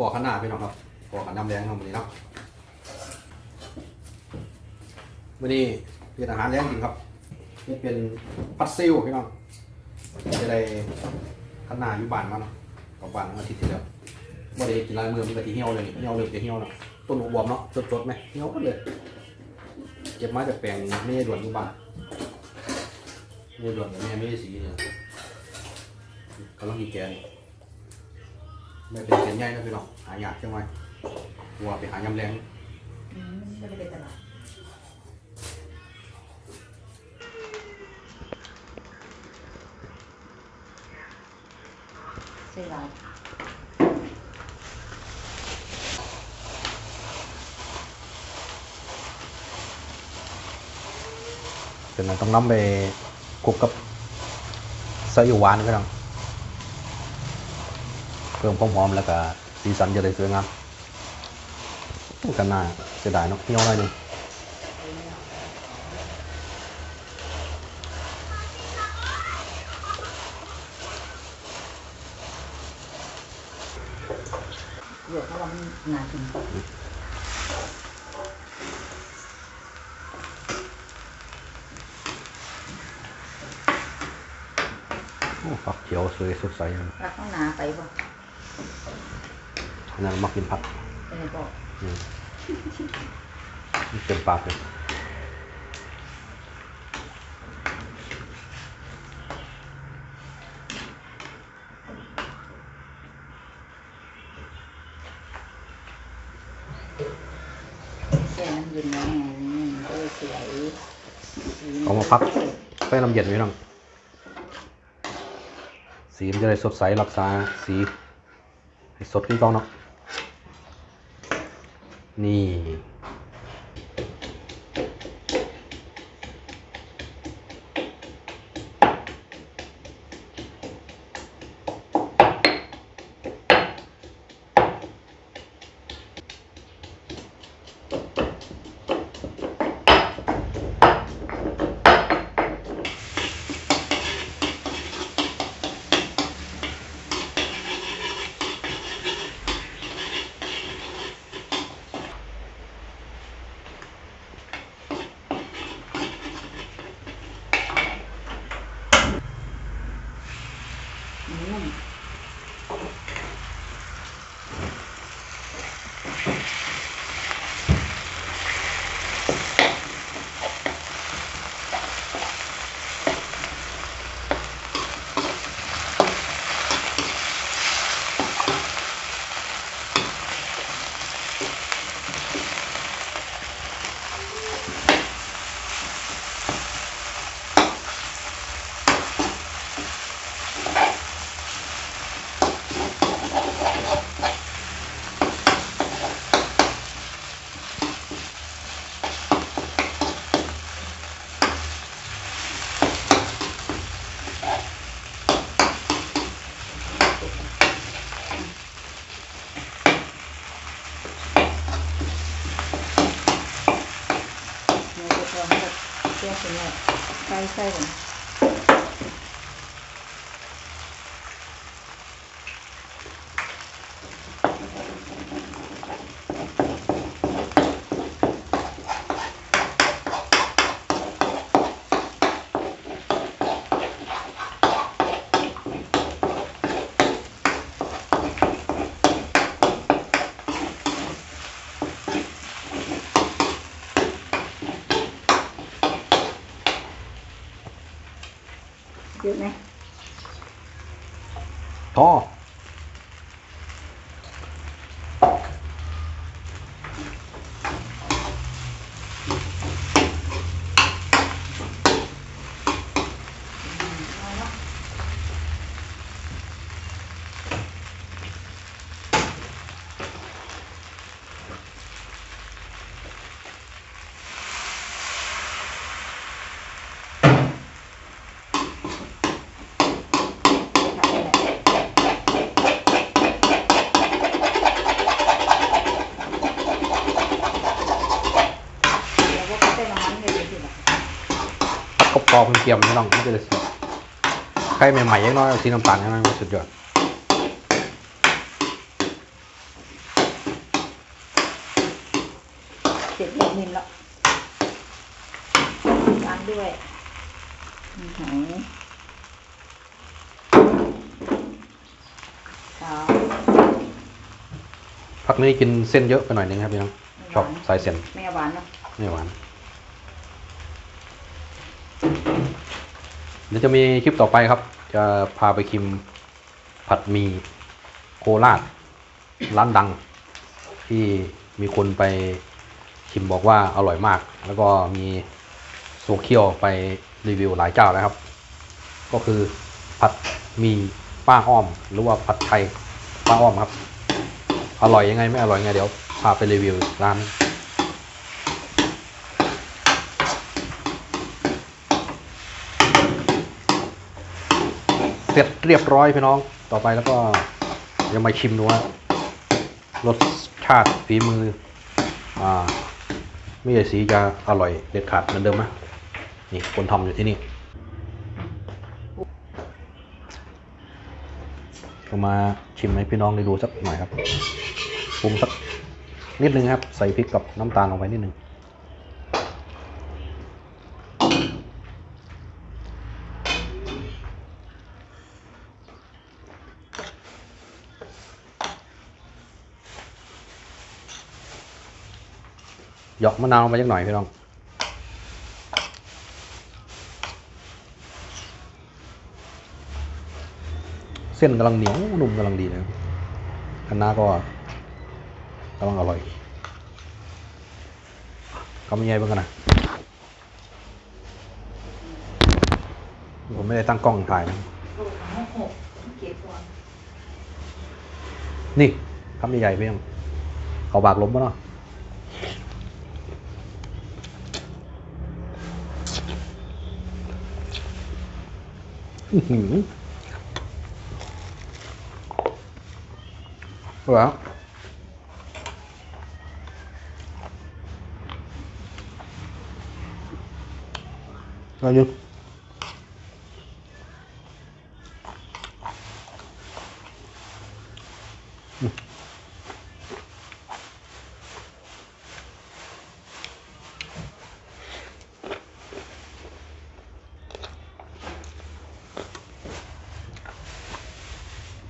ปอกขนาดพี่น้องครับปอกขนาดแรงครับวันนี้เนาะวันนี้เป็นอาหารแรงจริงครับ นี่เป็นพัดซิลพี่น้องจะได้ขนาดอยู่บ้านมาเนาะกับบ้านอาทิตย์ที่แล้วบ่ได้กินลายมือมันกะทิเหี่ยวเลยเหี่ยวเลยจะเหี่ยวเนาะต้นหัวบวมเนาะสดๆไหมเหี่ยวหมดเลยเก็บมาจากแปลงไม่ได้ด่วนอยู่บ้านไม่ได้ด่วนแม่ไม่ได้สีเนี่ยกำลังกีแกน ไม่เป็นเส้นใหญ่นะพี่น้องหายากใช่ไหมวัวไปหายำแรงอืมไม่ได้ไปตลาดใช่หรอเสร็จแล้วต้องน้ำไปคลุกกับไส้อิ๊วหวานพี่น้อง เพิ่มความหอมแล้วก็สีสันจะได้สวยงามกันหน้าเสียดายเนาะเหี่ยวหน่อยหนึงเดี๋ยวเพราะว่ามันหนาถึงโอ้ฝักเขียวสวยสดใสเลยรักต้องหนาไปป่ะ นนั้นมักกินผักเออบอกอืมเต็มปากเลยแค่น้ำเย็นแล้วไงมันก็เลยสวยเอามาพักไปน้ำเย็นไว้น้องสีมันจะได้สดใสรักษาสีให้ สดขึ้นต้องเนาะนี่ อืม เนื้อจะพร้อมกับแก้ตัวเนี่ยใส่ใส่ก่อน เยอะไหมพอ เทียมพี่น้องมันจะเลยสุดไข่ใหม่ๆยังน้อยสีน้ำตาลยังน้อยมันสุดยอดเจ็ดหกมิลละตามด้วยมีหอยพักนี้กินเส้นเยอะไปหน่อยนึงครับพี่น้องชอบสายเส้นไม่หวานเนาะไม่หวาน เดี๋ยวจะมีคลิปต่อไปครับ จะพาไปชิมผัดหมีโคราชร้านดัง ที่มีคนไปชิมบอกว่าอร่อยมาก แล้วก็มีโซเคียวไปรีวิวหลายเจ้าแล้วครับ ก็คือผัดหมีป้าอ้อม หรือว่าผัดไทยป้าอ้อมครับ อร่อยยังไงไม่อร่อยยังไงเดี๋ยวพาไปรีวิวร้าน ร็จเรียบร้อยพี่น้อง ต่อไปแล้วก็ยังมาชิมดูว่ารสชาติฝีมือ อ่าไม่ใช่สีจะอร่อยเด็ดขาดเหมือนเดิมไหมนี่คนทำอยู่ที่นี่ก็มาชิมให้พี่น้องได้ดูสักหน่อยครับปรุงสักนิดนึงครับ ใส่พริกกับน้ำตาลลงไปนิดนึง หยอกมะนาวลงไปสักหน่อยพี่น้องเส้นกำลังเหนียวนุ่มกำลังดีเลยคะน้าก็กำลังอร่อยกำยังไงบ้างกันนะผมไม่ได้ตั้งกล้องถ่ายนะนี่คำใหญ่ๆพี่ยังเขาบากล้มปะเนาะ อื้อ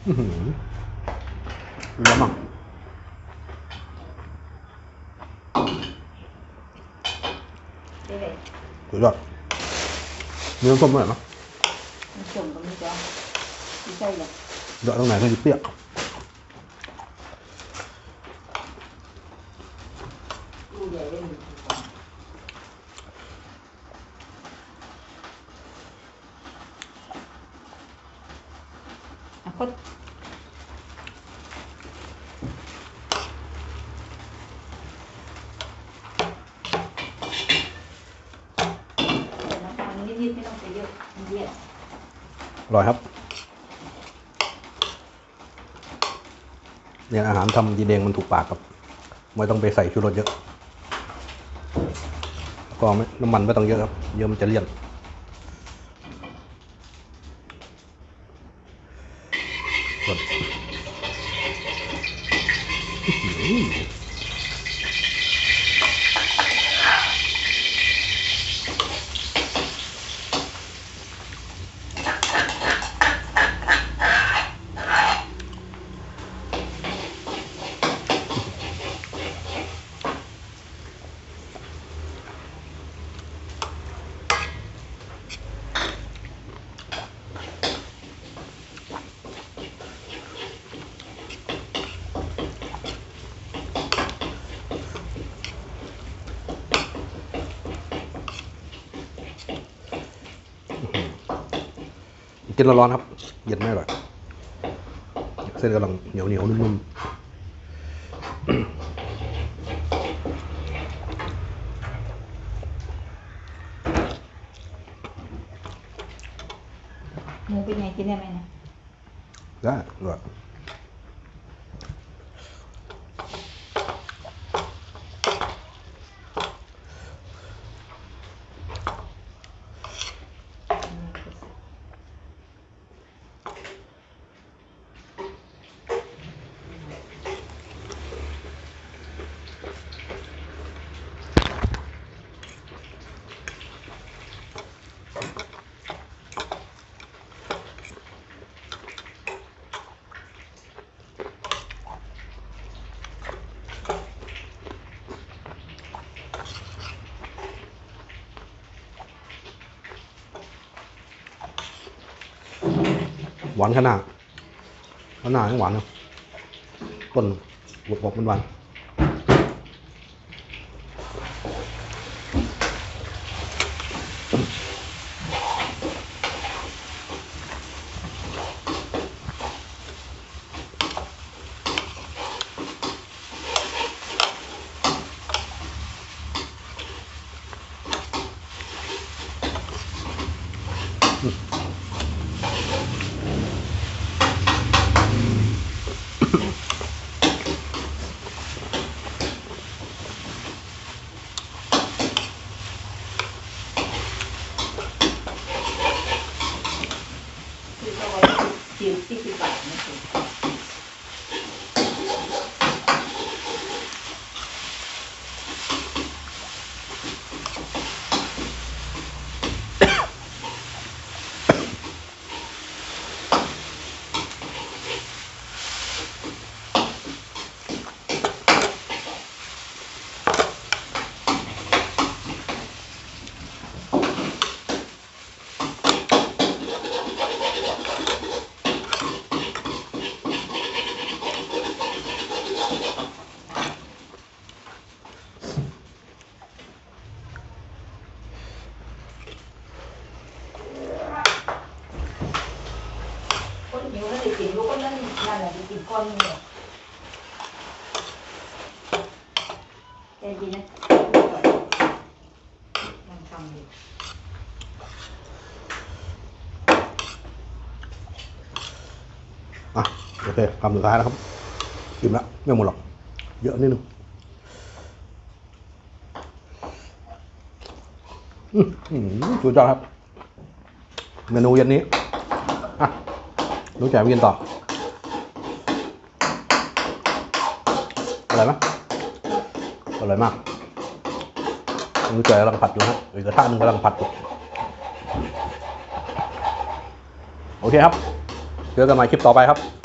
หือแล้วอะไรอยู่อื้อหือเยอะมาก ได้เลย สุดยอดมีน้ำส้มด้วยเนาะ มันส่งกับมีจ้ะไม่ใช่หรอก เดาะตรงไหนก็จะเปรี้ยว ลูกใหญ่ได้หนึ่งอะคดใส่น้ำตาลนิดไม่ต้องใส่เยอะมันเลี่ยนอร่อยครับ เนี่ยอาหารทำดีเดงมันถูกปากครับ ไม่ต้องไปใส่ชูรสเยอะก็ไม่น้ำมันไม่ต้องเยอะครับ เยอะมันจะเลี่ยนส่ว กินร้อนๆครับ เย็นไม่อร่อย เส้นกำลังเหนียวเหนียวๆนุ่มหมูเป็นไงกินได้ไหมเนี่ยๆได้อร่อ หวานขนาดขนาดยังหวานเนาะต้นบวบมันหวาน ว้จิ๋วที่สิบ บาทนะคุณคนหิวแล้วได้กินลูกคนนั้นนั่นแหละได้กินก้อนหนึงเนี่ยใจ ลูกแจ๋มกินต่ออร่อยไหมอร่อยมากลูกแจ๋กำลังผัดอยู่ฮะอีกกระทะหนึงกำลังผัดอยู่โอเคครับเจอกันใหม่คลิปต่อไปครับ